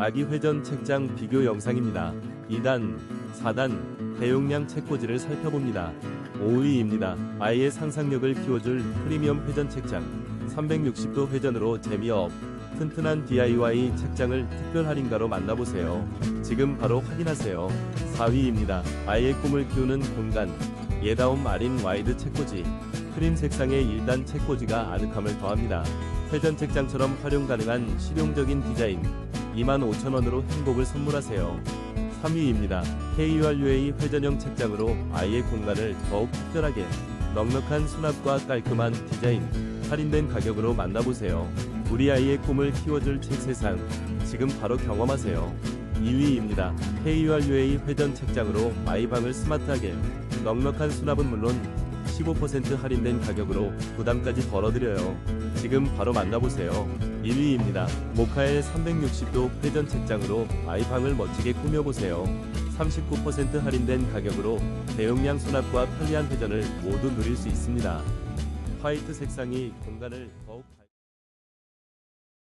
아기 회전 책장 비교 영상입니다. 2단, 4단 대용량 책꽂이를 살펴봅니다. 5위입니다. 아이의 상상력을 키워줄 프리미엄 회전 책장 360도 회전으로 재미업 튼튼한 DIY 책장을 특별 할인가로 만나보세요. 지금 바로 확인하세요. 4위입니다. 아이의 꿈을 키우는 공간 예다운 마린 와이드 책꽂이 크림 색상의 1단 책꽂이가 아늑함을 더합니다. 회전 책장처럼 활용 가능한 실용적인 디자인 25,000원으로 행복을 선물하세요. 3위입니다. KURUA 회전형 책장으로 아이의 공간을 더욱 특별하게 넉넉한 수납과 깔끔한 디자인 할인된 가격으로 만나보세요. 우리 아이의 꿈을 키워줄 책 세상 지금 바로 경험하세요. 2위입니다. KURUA 회전 책장으로 아이 방을 스마트하게 넉넉한 수납은 물론 15% 할인된 가격으로 부담까지 덜어드려요. 지금 바로 만나보세요. 1위입니다. 모카엘 360도 회전 책장으로 아이 방을 멋지게 꾸며보세요. 39% 할인된 가격으로 대용량 수납과 편리한 회전을 모두 누릴 수 있습니다. 화이트 색상이 공간을 더욱